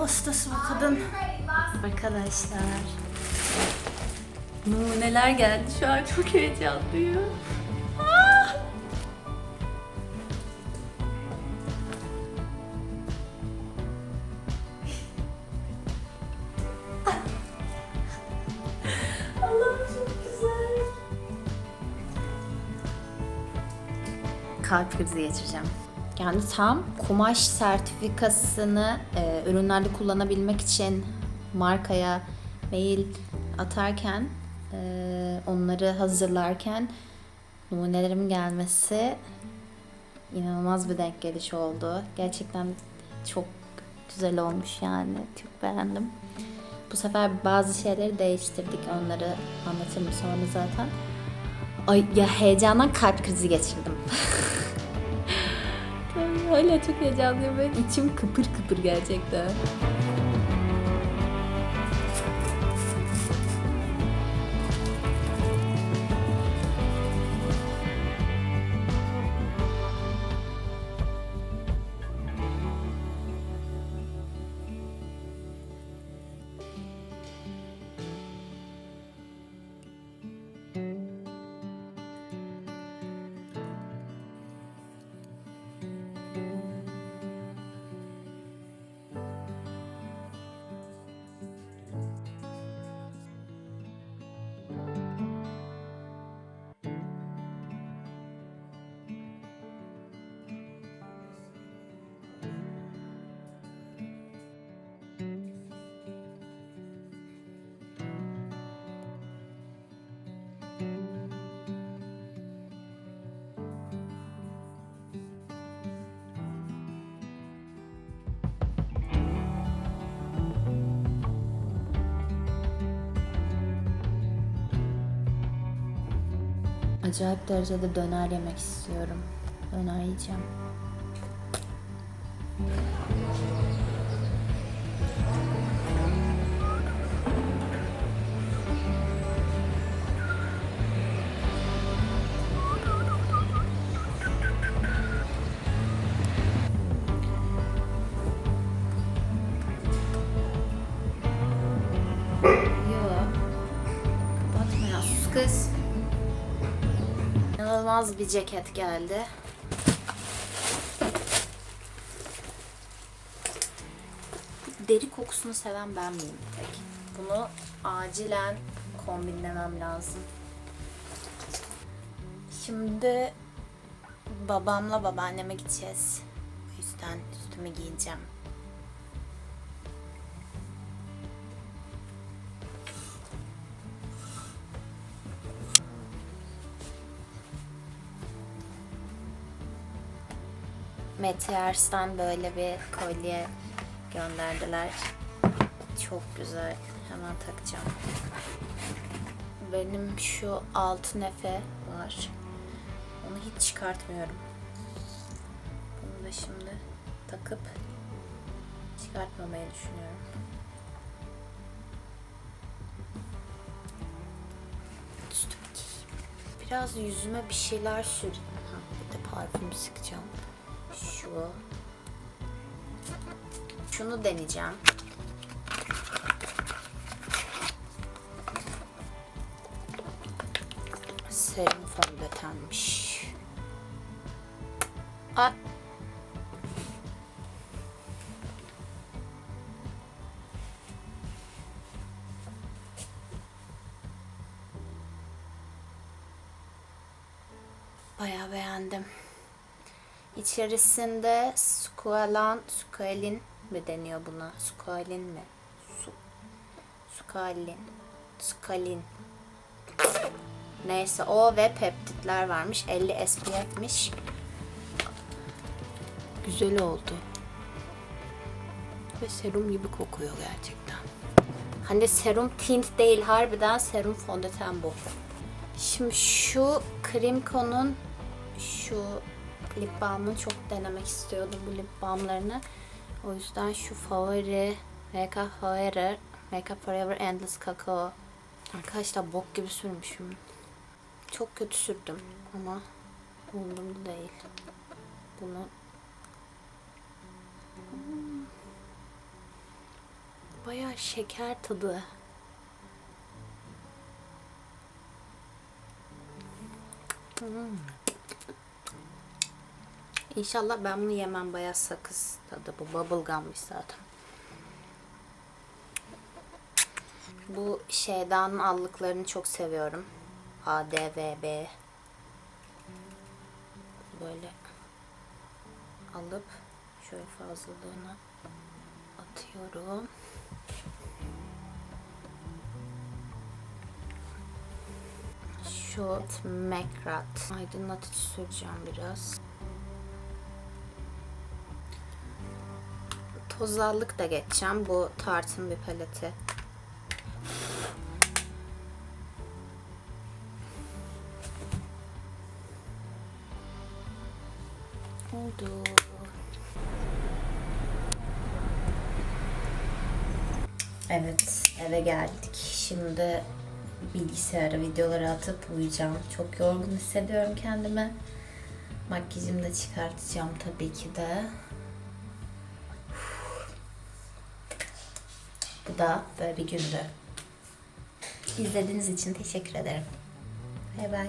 hastası bu kadın. Arkadaşlar. Numuneler geldi. Şu an çok heyecanlıyım. Ah! Kalp krizi geçireceğim. Yani tam kumaş sertifikasını e, ürünlerde kullanabilmek için markaya mail atarken e, onları hazırlarken numunelerimin gelmesi inanılmaz bir denk geliş oldu. Gerçekten çok güzel olmuş yani. Çok beğendim. Bu sefer bazı şeyleri değiştirdik. Onları anlatırım sonra zaten. Ay ya heyecandan kalp krizi geçirdim. Hala çok heyecanlıyım. Böyle içim kıpır kıpır gerçekten. Acayip derecede döner yemek istiyorum. Döner yiyeceğim. Yok. Kapatma ya sus kız. İnanılmaz bir ceket geldi. Deri kokusunu seven ben miyim tek? Bunu acilen kombinlemem lazım. Şimdi babamla babaanneme gideceğiz. O yüzden üstümü giyeceğim. Metiars'tan böyle bir kolye gönderdiler. Çok güzel. Hemen takacağım. Benim şu altın efe var. Onu hiç çıkartmıyorum. Bunu da şimdi takıp çıkartmamayı düşünüyorum. Biraz yüzüme bir şeyler süreyim. Bir de parfüm sıkacağım. Şu. Şunu deneyeceğim. Serum fondötenmiş. Aa. Bayağı beğendim. İçerisinde squalan, squalin mi deniyor buna? Squalin mi? Su, squalin, squalin. Neyse o ve peptitler varmış. 50 SPF'miş. Güzel oldu. Ve serum gibi kokuyor gerçekten. Hani serum tint değil harbiden serum fondöten bu. Şimdi şu Krimko'nun şu lip balmını çok denemek istiyordum bu lip balmlarını. O yüzden şu favori Make Up Forever Make Up Forever Endless Kakao. Arkadaşlar bok gibi sürmüşüm. Çok kötü sürdüm ama umurumda değil. Bunu Bayağı şeker tadı. Hmm. İnşallah ben bunu yemem bayağı sakız tadı. Bu bubblegum'mış zaten. Bu şeydan allıklarını çok seviyorum. A, D, V, B. Böyle alıp şöyle fazlalığını atıyorum. Şu Mekrat aydınlatıcı süreceğim biraz. Tozallık da geçeceğim. Bu Tarte'ın bir paleti. Oldu. Evet, eve geldik. Şimdi bilgisayara videoları atıp uyuyacağım. Çok yorgun hissediyorum kendimi. Makyajımı da çıkartacağım tabii ki de. Bu da böyle bir gündü. İzlediğiniz için teşekkür ederim. Bay bay.